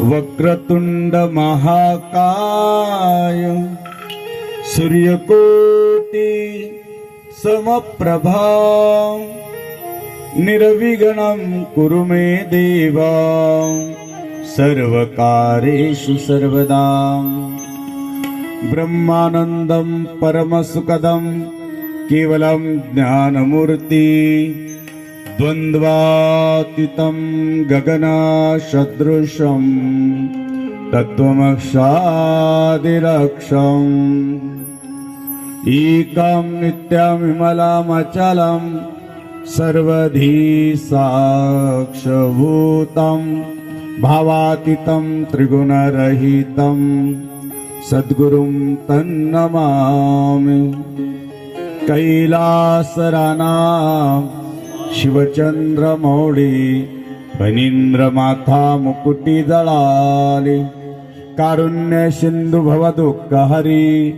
वक्रतुंड महाकाय सूर्यकोटि समप्रभा निर्विघ्नं कुरु मे देवा सर्वकारेषु सर्वदा। ब्रह्मानन्दं परमसुखदं केवलं ज्ञानमूर्ति द्वन्द्वातीतं गगनसदृशं तत्त्वमक्षादिरक्षम् एकं सर्वधी साक्षभूतं भावातीतं त्रिगुणरहितं। सद्गुरुं तन्नमामि शिवचंद्र शिवचंद्रमौळी फणींद्रमाथा मुकुटी जळाली कारुण्य सिंधु भव दुःख हरी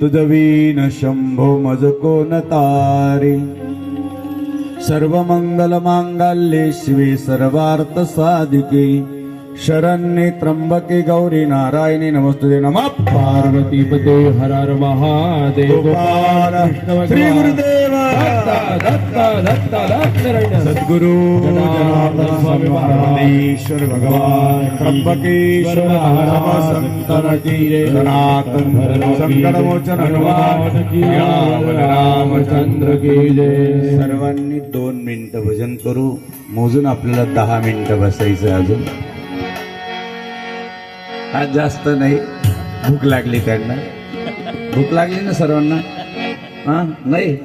तुझवीन शंभो मज तारी. सर्व मंगल मांगल्ये शिवे सर्वार्थ साधिके शरण्ये त्र्यंबके गौरी नारायणी नमस्तुते नमः पार्वती पते हर हर महादेव गोपाल श्री गुरुदेव दत्ता दत्ता दत्त सद्गुरु जनार्दन स्वामी महाराजेश्वर भगवान त्र्यंबकेश्वर नम संतन की सनातन संकट मोचन हनुमान की रामचंद्र की जय सर्वांनी दोन मिनिटं भजन करू मोजून आपल्याला दहा मिनिटं बसायचं अजून आज जास्त नाही. भूक लागली त्यांना. भूक लागली ना सर्वांना? हा? नाही?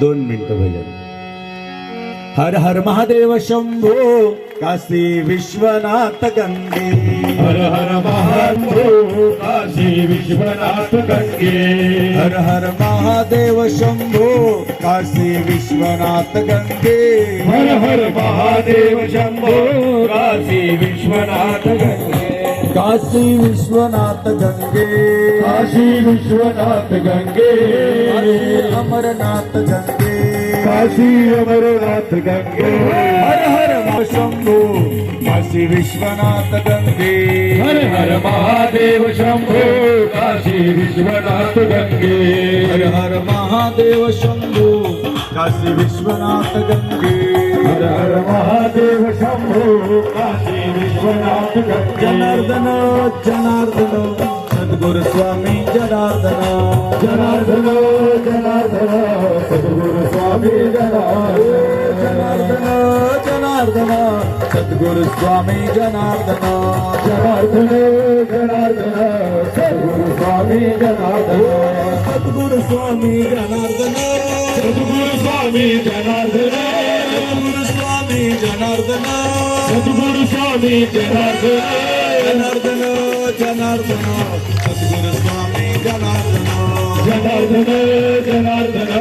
दोन मिनिटं भजन. हर हर महादेव शंभो. काशी विश्वनाथ गंगे। हर हर महादेव काशी विश्वनाथ गंगे। हर हर महादेव शंभो काशी विश्वनाथ गंगे। हर हर महादेव शंभो काशी विश्वनाथ गंगे। काशी विश्वनाथ गंगे। काशी विश्वनाथ गंगे। अमरनाथ गंगे। काशी अमरनाथ गंगे। हर हर शंभो। काशी विश्वनाथ गंगे। हर हर महादेव शंभो। काशी विश्वनाथ गंगे। हर हर महादेव शंभो। काशी विश्वनाथ गंगे। हर हर महादेव शंभो। काशी विश्वनाथ गंगे। जनार्दन जनार्दन। सद्गुरु स्वामी जनार्दन। जनार्दन जनार्दन। स्वामी जनार्दन जनार्दन जनार्दन सद्गुरु स्वामी जनार्दन जनार्दन जनार्दन सद्गुरु स्वामी जनार्दन सद्गुरु स्वामी जनार्दन सद्गुरु स्वामी जनार्दन सद्गुरु स्वामी जनार्दन सद्गुरु स्वामी जनार्दन जनार्दन जनार्दन सद्गुरु स्वामी जनार्दन जनार्दन जनार्दन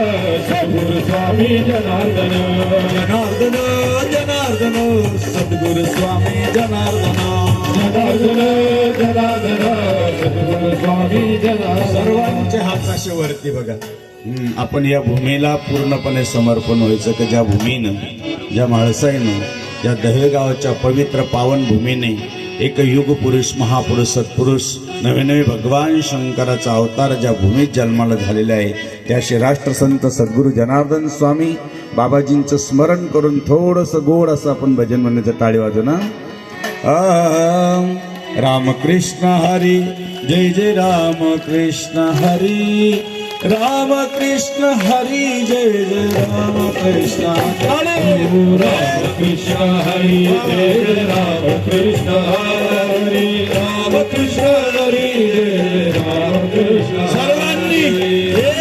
सद्गुरु स्वामी जनार्दन जनार्दन जनार्दन सद्गुरु स्वामी जनार्दन जनार्दन जनार्दन सद्गुरु स्वामी जनार्दन सर्वांचे हाताशी वरती बघा आपण या भूमीला पूर्णपणे समर्पण व्हायचं की ज्या भूमीनं ज्या माळसाईनं ज्या दहेगावच्या पवित्र पावन भूमीने एक युग पुरुष महापुरुष सत्पुरुष नवे नवे भगवान शंकराचा अवतार ज्या भूमीत जन्माला झालेला आहे त्याशी राष्ट्रसंत सद्गुरू जनार्दन स्वामी बाबाजींचं स्मरण करून थोडंसं गोड असं आपण भजन म्हणण्याचं टाळी वाजू ना? रामकृष्ण हरी जय जय रामकृष्ण हरी. रामकृष्ण हरी जय जय रामकृष्ण हरे राम कृष्ण हरी जय राम कृष्ण। हरी राम कृष्ण हरी जय राम कृष्ण। सर्वांनी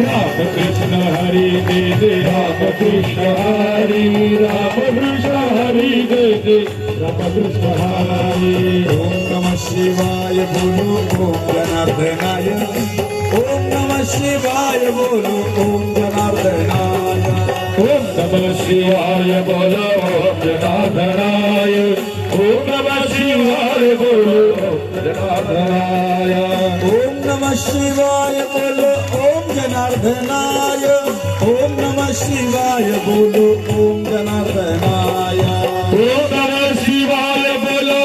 राम कृष्ण हरी जय जय राम कृष्ण हरी राम कृष्ण हरी जय जय राम कृष्ण हरी ओम नमः शिवाय बोलो ओम जनार्दनाय ओम नमः शिवाय बोलो ओम जनार्दनाय ओम नमः शिवाय बोलो ओम जनार्दनाय ओम नमः शिवाय बोलो ओम जनार्दनाय ओम नमः शिवाय बोलो ओम जनार्दनाय ओम नमः शिवाय बोलो ओम जनार्दनाय। ओम नमः शिवाय बोलो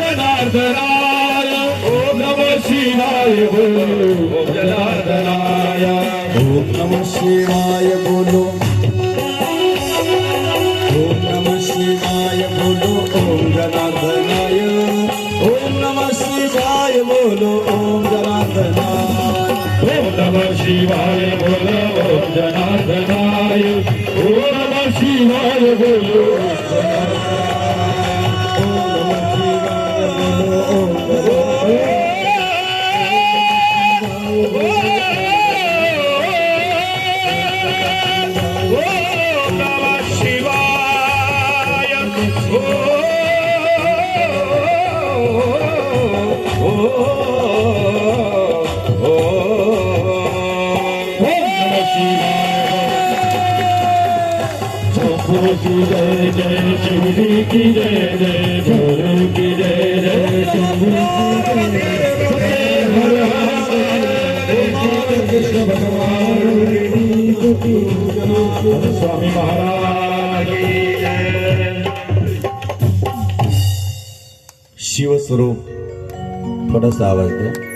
जनार्दनाय। ओम नमः शिवाय बोलो जनार्दनाय। ओम नमः शिवाय बोलो Om Namah Shivaya Bolo Om Janardhanaya की जय जय शिवजी की जय जय भोले की जय जय शंभू की जय हर हर कृष्ण भगवान स्वामी महाराज शिवस्वरूप थोडासा आवाज द्या